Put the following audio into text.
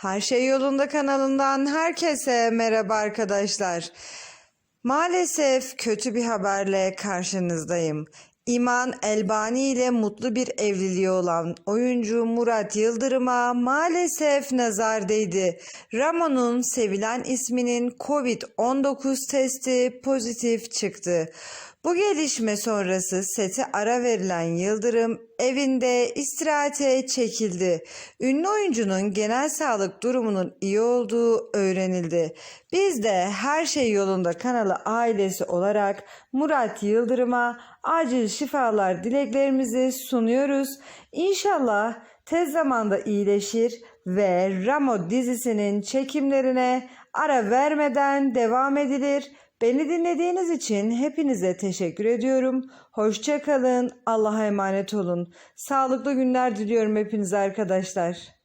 Her Şey Yolunda kanalından herkese merhaba arkadaşlar. Maalesef kötü bir haberle karşınızdayım. İman Elbani ile mutlu bir evliliği olan oyuncu Murat Yıldırım'a maalesef nazar değdi. Ramon'un sevilen isminin Covid-19 testi pozitif çıktı. Bu gelişme sonrası sete ara verilen Yıldırım evinde istirahate çekildi. Ünlü oyuncunun genel sağlık durumunun iyi olduğu öğrenildi. Biz de her şey yolunda kanalı ailesi olarak Murat Yıldırım'a acil şifalar dileklerimizi sunuyoruz. İnşallah tez zamanda iyileşir ve Ramo dizisinin çekimlerine ara vermeden devam edilir. Beni dinlediğiniz için hepinize teşekkür ediyorum. Hoşça kalın. Allah'a emanet olun. Sağlıklı günler diliyorum hepinize arkadaşlar.